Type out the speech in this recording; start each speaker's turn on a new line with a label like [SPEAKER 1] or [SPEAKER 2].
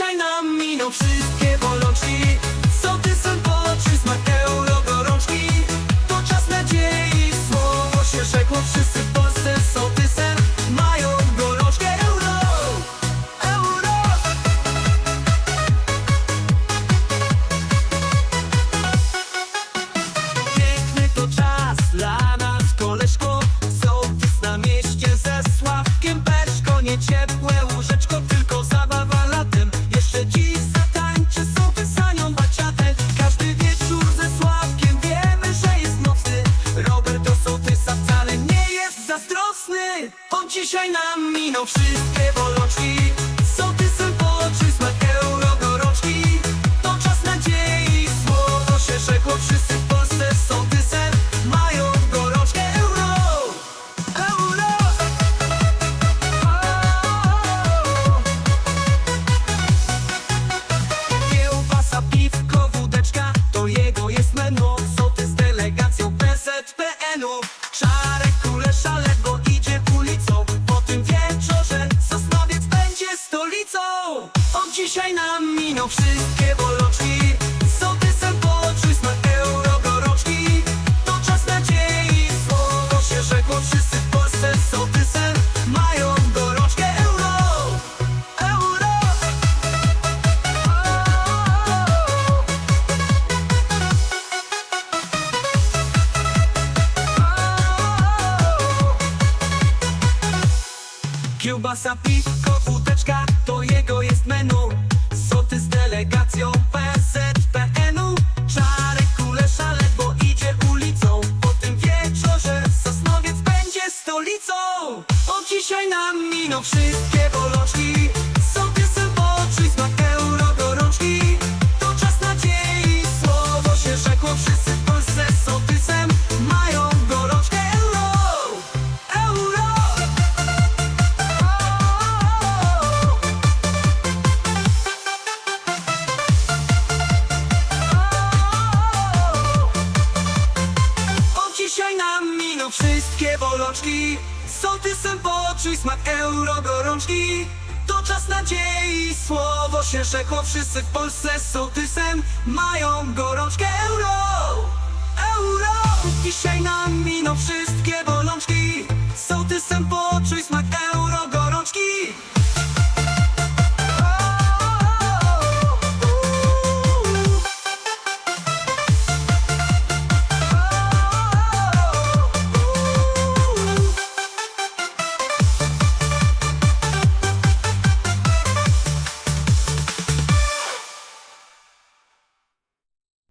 [SPEAKER 1] China minus znikną wszystkie bolączki. Sołtysem smak euro gorączki To czas nadziei, słowo się rzekło. Wszyscy w Polsce z sołtysem mają gorączkę. Euro! Euro! Kiełbasa, piwko, wódeczka. To jego jest menu. Sołtys z delegacją PZPN-u ulicą Od dzisiaj nam miną wszystkie bolączki Sotysem poczuj smak eurogoroczki To czas nadziei, słowo się rzekło. Wszyscy w Polsce z sotysem mają gorączkę euro. Euro. Kiełbasa pizza jego jest menu. Soty z delegacją PZPN-u Czarek Kulesza ledwo idzie ulicą. Po tym wieczorze Sosnowiec będzie stolicą. Od dzisiaj nam miną wszystkie bolączki dzisiaj nam miną wszystkie bolączki. Sołtysem poczuj smak euro gorączki. To czas nadziei, słowo się rzekło. Wszyscy w Polsce z sołtysem mają gorączkę. Euro! Euro! Dzisiaj nam miną wszystkie bolączki. Sołtysem poczuj